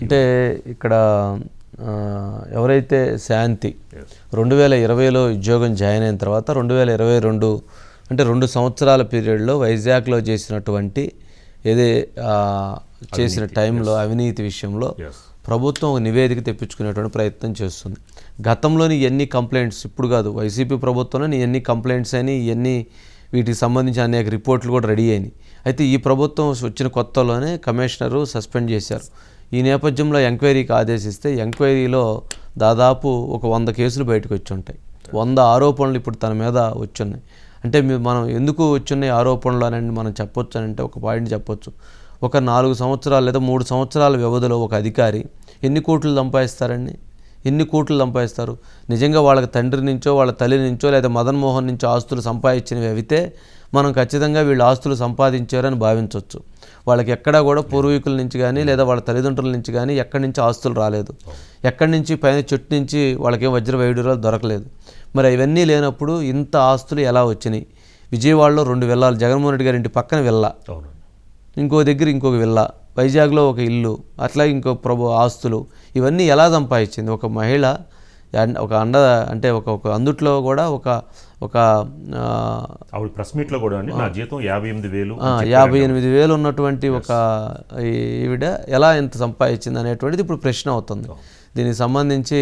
అంటే ఇక్కడ ఎవరైతే శాంతి రెండు వేల ఇరవైలో ఉద్యోగం జాయిన్ అయిన తర్వాత రెండు వేల ఇరవై రెండు అంటే రెండు సంవత్సరాల పీరియడ్లో వైజాగ్లో చేసినటువంటి ఏదే చేసిన టైంలో అవినీతి విషయంలో ప్రభుత్వం ఒక నివేదిక తెప్పించుకునేటువంటి ప్రయత్నం చేస్తుంది. గతంలోని ఎన్ని కంప్లైంట్స్ ఇప్పుడు కాదు వైసీపీ ప్రభుత్వంలోని ఎన్ని కంప్లైంట్స్ అని ఎన్ని వీటికి సంబంధించి అనేక రిపోర్ట్లు కూడా రెడీ అయినాయి. అయితే ఈ ప్రభుత్వం వచ్చిన కొత్తలోనే కమిషనరు సస్పెండ్ చేశారు. ఈ నేపథ్యంలో ఎంక్వైరీకి ఆదేశిస్తే ఎంక్వైరీలో దాదాపు ఒక వంద కేసులు బయటకు వచ్చి ఉంటాయి. వంద ఆరోపణలు ఇప్పుడు తన మీద వచ్చున్నాయి అంటే మనం ఎందుకు వచ్చున్నాయి ఆరోపణలు అని మనం చెప్పొచ్చు అని అంటే ఒక పాయింట్ చెప్పొచ్చు. ఒక నాలుగు సంవత్సరాలు లేదా మూడు సంవత్సరాల వ్యవధిలో ఒక అధికారి ఎన్ని కోట్లు సంపాదిస్తారండి? ఎన్ని కోట్లు సంపాదిస్తారు? నిజంగా వాళ్ళకి తండ్రి నుంచో వాళ్ళ తల్లి నుంచో లేదా మదన్ మోహన్ నుంచో ఆస్తులు సంపాదించినవి అయితే మనం ఖచ్చితంగా వీళ్ళు ఆస్తులు సంపాదించారని భావించవచ్చు వాళ్ళకి ఎక్కడా కూడా పూర్వీకుల నుంచి కానీ లేదా వాళ్ళ తల్లిదండ్రుల నుంచి కానీ ఎక్కడి నుంచి ఆస్తులు రాలేదు. ఎక్కడి నుంచి పైన చెట్టు నుంచి వాళ్ళకేం వజ్ర వైడూరాలు దొరకలేదు. మరి ఇవన్నీ లేనప్పుడు ఇంత ఆస్తులు ఎలా వచ్చినాయి? విజయవాడలో రెండు వెళ్ళాలి జగన్మోహన్ రెడ్డి గారి ఇంటి పక్కన వెళ్ళా అవునండి. ఇంకో దగ్గర ఇంకొక విల్ల. వైజాగ్లో ఒక ఇల్లు అట్లాగే ఇంకో ప్రభు ఆస్తులు ఇవన్నీ ఎలా సంపాదించింది? ఒక మహిళ ఒక అండ అంటే ఒక ఒక అందుట్లో కూడా ఒక ఒక ఆవిడ ప్రెస్ మీట్లో కూడా అండి నా జీతం యాభై ఎనిమిది వేలు యాభై ఎనిమిది వేలు ఉన్నటువంటి ఒక ఈవిడ ఎలా ఇంత సంపాదించింది అనేటువంటిది ఇప్పుడు ప్రశ్న అవుతుంది. దీనికి సంబంధించి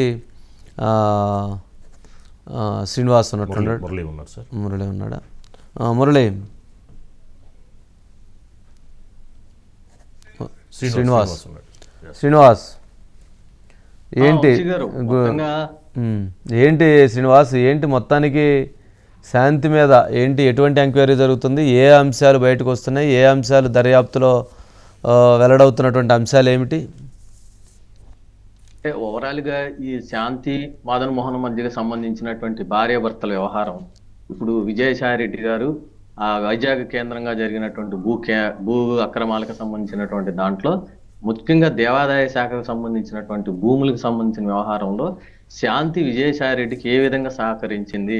శ్రీనివాస్ ఉన్నట్టున్నాడు. మురళి ఉన్నారు సార్. మురళి ఉన్నాడా? మురళి శ్రీనివాస్. శ్రీనివాస్. ఏంటి ఏంటి శ్రీనివాస్? ఏంటి మొత్తానికి శాంతి మీద ఏంటి ఎటువంటి ఎంక్వైరీ జరుగుతుంది? ఏ అంశాలు బయటకు వస్తున్నాయి? ఏ అంశాలు దర్యాప్తులో వెల్లడవుతున్నటువంటి అంశాలు ఏమిటి? అంటే ఓవరాల్గా ఈ శాంతి మదన్ మోహన్ మధ్యకి సంబంధించినటువంటి భార్యాభర్తల వ్యవహారం. ఇప్పుడు విజయసాయి రెడ్డి గారు వైజాగ్ కేంద్రంగా జరిగినటువంటి భూ కే భూ అక్రమాలకు సంబంధించినటువంటి దాంట్లో ముఖ్యంగా దేవాదాయ శాఖకు సంబంధించినటువంటి భూములకు సంబంధించిన వ్యవహారంలో శాంతి విజయసాయి రెడ్డికి ఏ విధంగా సహకరించింది?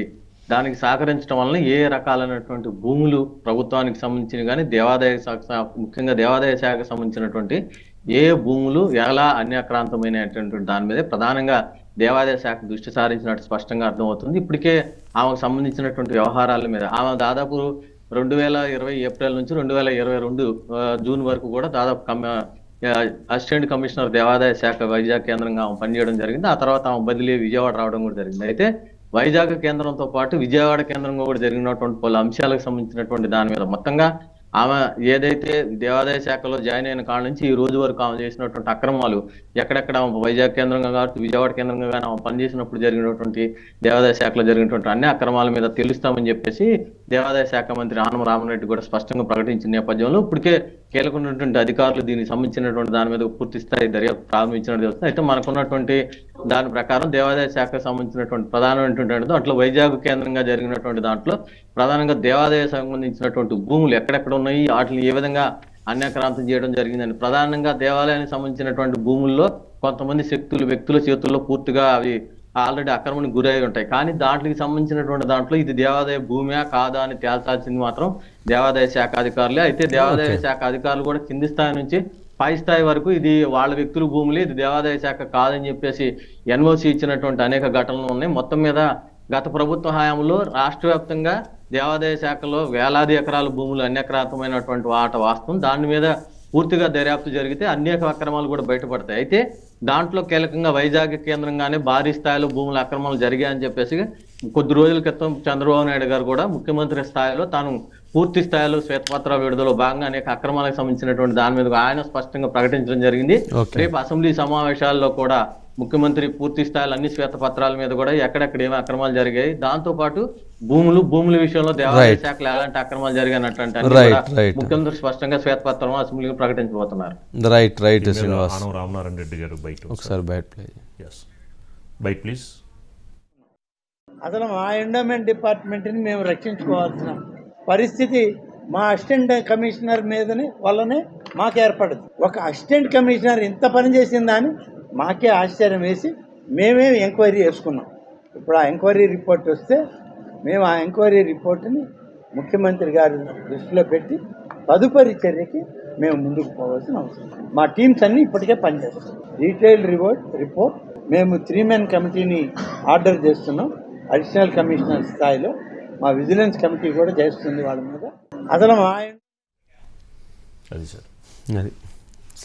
దానికి సహకరించడం వలన ఏ రకాలైనటువంటి భూములు ప్రభుత్వానికి సంబంధించిన కానీ దేవాదాయ శాఖ ముఖ్యంగా దేవాదాయ శాఖకు సంబంధించినటువంటి ఏ భూములు ఎలా అన్యాక్రాంతమైనటువంటి దాని మీద ప్రధానంగా దేవాదాయ శాఖ దృష్టి సారించినట్టు స్పష్టంగా అర్థమవుతుంది. ఇప్పటికే ఆమెకు సంబంధించినటువంటి వ్యవహారాల మీద ఆమె దాదాపు రెండు వేల ఇరవై ఏప్రిల్ నుంచి రెండు వేల ఇరవై రెండు జూన్ వరకు కూడా దాదాపు అసిస్టెంట్ కమిషనర్ దేవాదాయ శాఖ వైజాగ్ కేంద్రంగా ఆమె పనిచేయడం జరిగింది. ఆ తర్వాత ఆమె బదిలీ విజయవాడ రావడం కూడా జరిగింది. అయితే వైజాగ్ కేంద్రంతో పాటు విజయవాడ కేంద్రంగా కూడా జరిగినటువంటి పలు అంశాలకు సంబంధించినటువంటి దాని మీద మొత్తంగా ఆమె ఏదైతే దేవాదాయ శాఖలో జాయిన్ అయిన కాడ నుంచి ఈ రోజు వరకు ఆమె చేసినటువంటి అక్రమాలు ఎక్కడెక్కడ ఆమె వైజాగ్ కేంద్రంగా కావచ్చు విజయవాడ కేంద్రంగా కానీ ఆమె పనిచేసినప్పుడు జరిగినటువంటి దేవాదాయ శాఖలో జరిగినటువంటి అన్ని అక్రమాల మీద తెలుస్తామని చెప్పేసి దేవాదాయ శాఖ మంత్రి ఆనం రామరెడ్డి కూడా స్పష్టంగా ప్రకటించిన నేపథ్యంలో ఇప్పటికే కీలకున్నటువంటి అధికారులు దీనికి సంబంధించినటువంటి దాని మీద పూర్తి స్థాయి దర్యాప్తు ప్రారంభించినట్టు తెలుస్తుంది. అయితే మనకున్నటువంటి దాని ప్రకారం దేవాదాయ శాఖకు సంబంధించినటువంటి ప్రధానమైనటువంటి దాంట్లో వైజాగ్ కేంద్రంగా జరిగినటువంటి దాంట్లో ప్రధానంగా దేవాదాయ సంబంధించినటువంటి భూములు ఎక్కడెక్కడ ఉన్నాయి వాటిని ఏ విధంగా అన్యాక్రాంతం చేయడం జరిగిందని ప్రధానంగా దేవాలయానికి సంబంధించినటువంటి భూముల్లో కొంతమంది శక్తులు వ్యక్తుల చేతుల్లో పూర్తిగా అవి ఆల్రెడీ ఆక్రమణకు గురై ఉంటాయి. కానీ దాంట్కి సంబంధించినటువంటి దాంట్లో ఇది దేవాదాయ భూమియా కాదా అని తేల్చాల్సింది మాత్రం దేవాదాయ శాఖ అధికారులే. అయితే దేవాదాయ శాఖ అధికారులు కూడా కింది స్థాయి నుంచి పై స్థాయి వరకు ఇది వాళ్ళ వ్యక్తుల భూములే ఇది దేవాదాయ శాఖ కాదని చెప్పేసి ఎన్ఓసి ఇచ్చినటువంటి అనేక ఘటనలు ఉన్నాయి. మొత్తం మీద గత ప్రభుత్వ హయాంలో రాష్ట్ర వ్యాప్తంగా దేవాదాయ శాఖలో వేలాది ఎకరాల భూములు అన్యక్రాంతమైనటువంటి వాట వాస్తవం. దాని మీద పూర్తిగా దర్యాప్తు జరిగితే అనేక అక్రమాలు కూడా బయటపడతాయి. అయితే దాంట్లో కీలకంగా వైజాగ్ కేంద్రంగానే భారీ స్థాయిలో భూముల అక్రమాలు జరిగాయని చెప్పేసి కొద్ది రోజుల క్రితం చంద్రబాబు నాయుడు గారు కూడా ముఖ్యమంత్రి స్థాయిలో తాను పూర్తి స్థాయిలో శ్వేతపత్ర విడుదల భాగంగా అనేక అక్రమాలకు సంబంధించినటువంటి దాని మీద ఆయన స్పష్టంగా ప్రకటించడం జరిగింది. రేపు అసెంబ్లీ సమావేశాల్లో కూడా ముఖ్యమంత్రి పూర్తి స్థాయిలో అన్ని శ్వేతపత్రాల మీద కూడా ఎక్కడెక్కడ ఏమి అక్రమాలు జరిగాయి. దాంతో పాటు భూములు భూముల విషయంలో Right. శాఖలో ఎలాంటి అక్రమాలు right. ముఖ్యమంత్రి స్పష్టంగా శ్వేతపత్రం అసెంబ్లీలో ప్రకటించబోతున్నారు. Right right Srinivas. Ramanarayana Reddy గారు బయట ఒకసారి బయట ప్లే ఎస్ బైట్ ప్లీజ్. అసలు మా ఎండోమెంట్ డిపార్ట్మెంట్ని మేము రక్షించుకోవాల్సిన పరిస్థితి మా అసిస్టెంట్ కమిషనర్ మీదనే వల్లనే మాకు ఏర్పడదు. ఒక అసిస్టెంట్ కమిషనర్ ఇంత పని చేసిందా అని మాకే ఆశ్చర్యం వేసి మేమే ఎంక్వైరీ చేసుకున్నాం. ఇప్పుడు ఆ ఎంక్వైరీ రిపోర్ట్ వస్తే మేము ఆ ఎంక్వైరీ రిపోర్ట్ని ముఖ్యమంత్రి గారి దృష్టిలో పెట్టి తదుపరి చర్యకి మేము ముందుకు పోవాల్సిన అవసరం. మా టీమ్స్ అన్ని ఇప్పటికే పనిచేస్తాయి. డీటెయిల్ రిపోర్ట్ రిపోర్ట్ మేము త్రీ మెన్ కమిటీని ఆర్డర్ చేస్తున్నాం. అడిషనల్ కమిషనర్ స్థాయిలో మా విజిలెన్స్ కమిటీ కూడా చేస్తుంది వాళ్ళ మీద. అసలు మా అది సార్. అది.